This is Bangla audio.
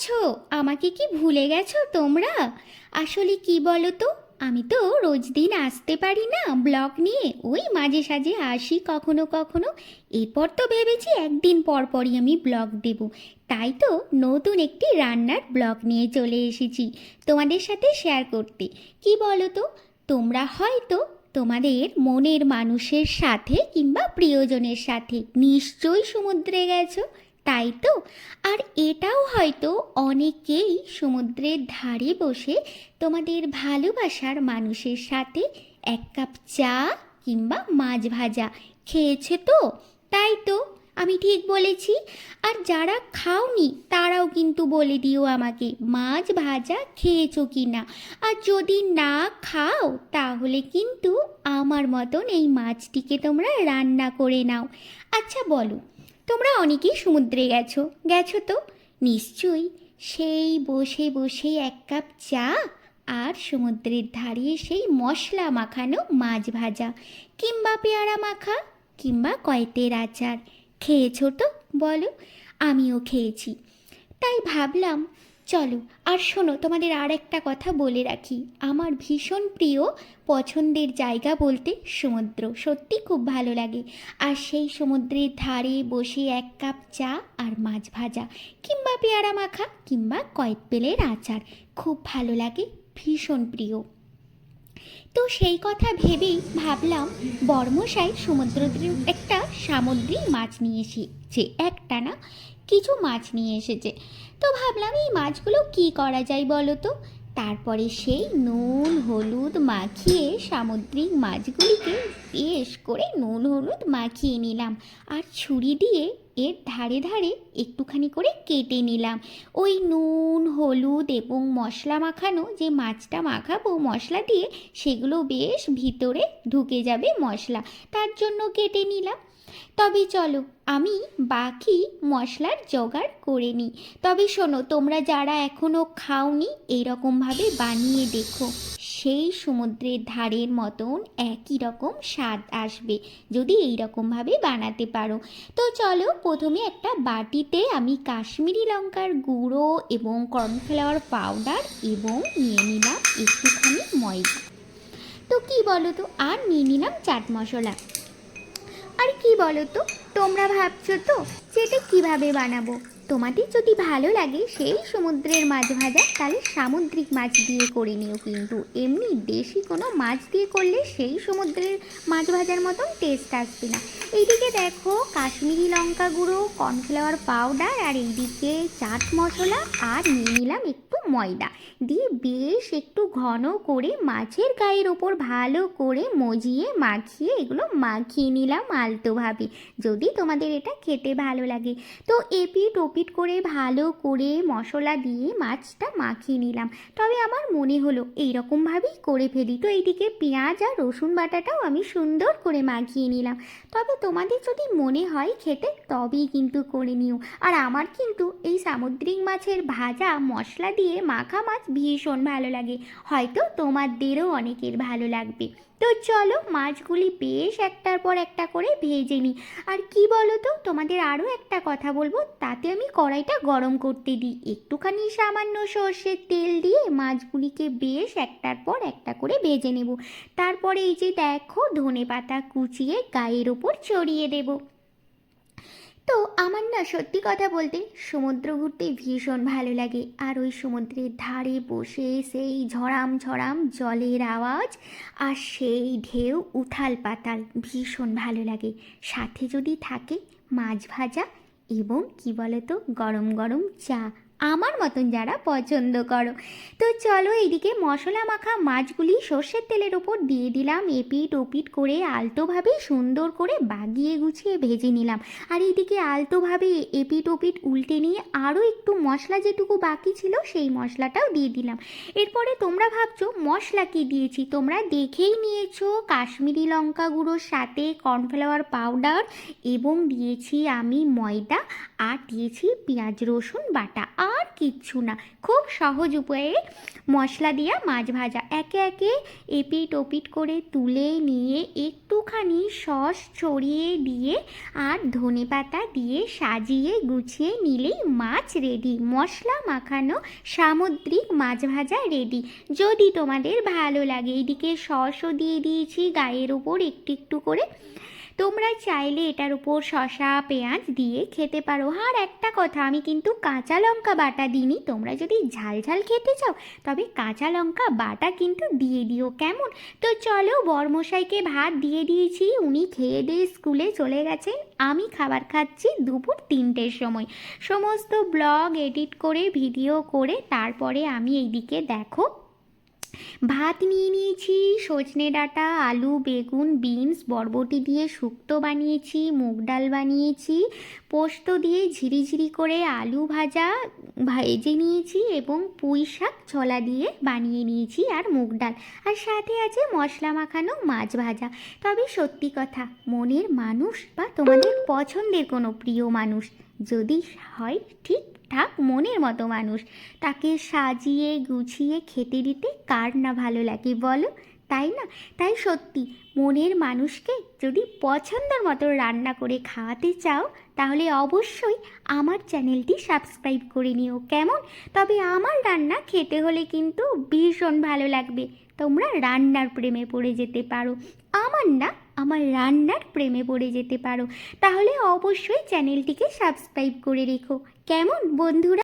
আছো আমাকে কি ভুলে গেছো তোমরা? আসলে কি বলো তো আমি তো রোজ দিন আসতে পারি না ব্লগ নিয়ে। ওই মাঝে সাঝে আসি কখনো কখনো। এরপর তো ভেবেছি একদিন পর পরই আমি ব্লগ দেব। তাই তো নতুন একটি রান্নার ব্লগ নিয়ে চলে এসেছি তোমাদের সাথে শেয়ার করতে। কি বলো তো তোমরা হয়তো তোমাদের মনের মানুষের সাথে কিংবা প্রিয়জনের সাথে নিশ্চয়ই সমুদ্রে গেছো। তাই তো? আর এটাও হয়তো অনেকেই সমুদ্রের ধারে বসে তোমাদের ভালোবাসার মানুষের সাথে এক কাপ চা কিংবা মাছ ভাজা খেয়েছে তো? তাই তো, আমি ঠিক বলেছি। আর যারা খাওনি, তারাও কিন্তু বলে দিও আমাকে মাছ ভাজা খেয়েছো কি না আর যদি না খাও, তাহলে কিন্তু আমার মতন এই মাছটিকে তোমরা রান্না করে নাও। আচ্ছা বলো তোমরা অনেকেই সমুদ্রে গেছো। গেছো তো? নিশ্চয়ই। সেই বসে বসে এক কাপ চা আর সমুদ্রের ধারে সেই মশলা মাখানো মাছ ভাজা কিংবা পেয়ারা মাখা কিংবা কয়েতের আচার। খেয়েছো তো? বলো। আমিও খেয়েছি। তাই ভাবলাম চলো, আর শোনো, তোমাদের আর একটা কথা বলে রাখি। আমার ভীষণ প্রিয় পছন্দের জায়গা বলতে সমুদ্র। সত্যি খুব ভালো লাগে। আর সেই সমুদ্রের ধারে বসে এক কাপ চা আর মাছ ভাজা, কিংবা পেয়ারা মাখা, কিংবা কয়েক পেলের আচার। খুব ভালো লাগে, ভীষণ প্রিয়। তো সেই কথা ভেবেই ভাবলাম, বর্মশাই সমুদ্র একটা সামুদ্রিক মাছ নিয়ে এসেছে। একটা না কিছু মাছ নিয়ে এসেছে। তো ভাবলাম এই মাছগুলো কি করা যায় বলো তো? তারপরে সেই নুন, হলুদ মাখিয়ে সামুদ্রিক মাছগুলিকে বেশ করে নুন, হলুদ মাখিয়ে নিলাম। আর ছুরি দিয়ে এর ধারে ধারে একটুখানি করে কেটে নিলাম। ওই নুন, হলুদ এবং মশলা মাখানো যে মাছটা মাখাবো মশলা দিয়ে, সেগুলো বেশ ভিতরে ঢুকে যাবে মশলা। তার জন্য কেটে নিলাম। তবে চলো, আমি বাকি মশলার জোগাড় করে নিই। তবে শোনো, তোমরা যারা এখনও খাওনি এইরকমভাবে বানিয়ে দেখো। সেই সমুদ্রের ধারের মতন একই রকম স্বাদ আসবে, যদি এই রকমভাবে বানাতে পারো। তো চলো, প্রথমে একটা বাটিতে আমি কাশ্মীরি লঙ্কার গুঁড়ো এবং কর্নফ্লাওয়ার পাউডার এবং নিয়ে নিলাম একটুখানি ময়দা। তো কি বলো তো, আর নিয়ে নিলাম চাট মশলা। আর কি বলো তো তোমরা ভাবছ তো এটা কীভাবে বানাবো? তোমাদের যদি ভালো লাগে সেই সমুদ্রের মাছ ভাজা, তাহলে সামুদ্রিক মাছ দিয়ে করে নিও কিন্তু। এমনি দেশি কোনো মাছ দিয়ে করলে সেই সমুদ্রের মাছ ভাজার মতন টেস্ট আসবে না। এইদিকে দেখো কাশ্মীরি লঙ্কা গুঁড়ো কর্নফ্লাওয়ার পাউডার আর এইদিকে চাট মশলা আর নিয়ে নিলাম একটু ময়দা। দিয়ে বেশ একটু ঘন করে মাছের গায়ের ওপর ভালো করে মজিয়ে মাখিয়ে এগুলো মাখিয়ে নিলাম আলতোভাবে, যদি তোমাদের এটা খেতে ভালো লাগে। তো এপিট ওপিট করে ভালো করে মশলা দিয়ে মাছটা মাখিয়ে নিলাম। তবে আমার মনে হলো এইরকমভাবেই করে ফেলি। তো এইদিকে পেঁয়াজ আর রসুন বাটাটাও আমি সুন্দর করে মাখিয়ে নিলাম। তবে তোমাদের যদি মনে হয় খেতে, তবেই কিন্তু করে নিও। আর আমার কিন্তু এই সামুদ্রিক মাছের ভাজা মশলা দিয়ে মাখা মাছ ভীষণ ভালো লাগে। হয়তো তোমাদেরও অনেকের ভালো লাগবে। তো চলো মাছগুলি বেশ একটার পর একটা করে ভেজে নিই। আর কি বলো তো তোমাদের আরও একটা কথা বলব, তাতে আমি কড়াইটা গরম করতে দিই। একটুখানি সামান্য সর্ষের তেল দিয়ে মাছগুলিকে বেশ একটার পর একটা করে ভেজে নেব। তারপরে এই যে দেখো ধনে পাতা কুচিয়ে গায়ের ওপর ছড়িয়ে দেব। তো আমার না সত্যি কথা বলতে সমুদ্র ঘুরতে ভীষণ ভালো লাগে। আর ওই সমুদ্রের ধারে বসে সেই ঝরাম ঝরাম জলের আওয়াজ আর সেই ঢেউ উথাল পাতাল ভীষণ ভালো লাগে। সাথে যদি থাকে মাছ ভাজা এবং কি বলতো গরম গরম চা। আমার মতন যারা পছন্দ করো। তো চলো এইদিকে মশলা মাখা মাছগুলি সর্ষের তেলের ওপর দিয়ে দিলাম। এপিট ওপিট করে আলতোভাবে সুন্দর করে বাগিয়ে গুছিয়ে ভেজে নিলাম। আর এইদিকে আলতোভাবে এপিট ওপিট উল্টে নিয়ে আরও একটু মশলা যেটুকু বাকি ছিল সেই মশলাটাও দিয়ে দিলাম। এরপরে তোমরা ভাবছ, মশলা কি দিয়েছি? তোমরা দেখেই নিয়েছো, কাশ্মীরি লঙ্কা গুঁড়োর সাথে কর্নফ্লাওয়ার পাউডার এবং দিয়েছি আমি ময়দা আর দিয়েছি পেঁয়াজ রসুন বাটা। আর কিচ্ছু না। খুব সহজ উপায়ে মশলা দিয়া মাছ ভাজা। একে একে এপিট ওপিট করে তুলে নিয়ে একটুখানি সস ছড়িয়ে দিয়ে আর ধনে পাতা দিয়ে সাজিয়ে গুছিয়ে নিলেই মাছ রেডি মশলা মাখানো সামুদ্রিক মাছ ভাজা রেডি যদি তোমাদের ভালো লাগে, এদিকে সসও দিয়ে দিয়েছি গায়ের ওপর একটু একটু করে। তোমরা চাইলে এটার উপর শশা পেঁয়াজ দিয়ে খেতে পারো। আর একটা কথা, আমি কিন্তু কাঁচা লঙ্কা বাটা দিইনি। তোমরা যদি ঝাল ঝাল খেতে চাও, তবে কাঁচা লঙ্কা বাটা কিন্তু দিয়ে দিও। কেমন? তো চলো, বরমশাইকে ভাত দিয়ে দিয়েছি। উনি খেয়ে দিয়ে স্কুলে চলে গেছেন। আমি খাবার খাচ্ছি দুপুর তিনটের সময়। সমস্ত ব্লগ এডিট করে, ভিডিও করে, তারপরে আমি এইদিকে দেখো। ভাত নিয়ে নিয়েছি, সজনে ডাঁটা, আলু, বেগুন, বিনস, বরবটি দিয়ে শুক্তো বানিয়েছি, মুগ ডাল বানিয়েছি, পোস্ত দিয়ে ঝিরিঝিরি করে আলু ভাজা ভেজে নিয়েছি এবং পুঁই শাক ছোলা দিয়ে বানিয়ে নিয়েছি আর মুগ ডাল। আর সাথে আছে মশলা মাখানো মাছ ভাজা। তবে সত্যি কথা, মনের মানুষ বা তোমাদের পছন্দের কোনো প্রিয় মানুষ যদি হয় ঠিকঠাক মনের মতো মানুষ। তাকে সাজিয়ে গুছিয়ে খেতে দিতে কার না ভালো লাগে বলো? তাই না? তাই সত্যি, মনের মানুষকে যদি পছন্দের মতো রান্না করে খাওয়াতে চাও, তাহলে অবশ্যই আমার চ্যানেলটি সাবস্ক্রাইব করে নিও, কেমন? তবে আমার রান্না খেতে হলে কিন্তু ভীষণ ভালো লাগবে। তোমরা রান্নার প্রেমে পড়ে যেতে পারো। আমার না আমার রান্নার প্রেমে পড়ে যেতে পারো। তাহলে অবশ্যই চ্যানেলটিকে সাবস্ক্রাইব করে রেখো। কেমন বন্ধুরা?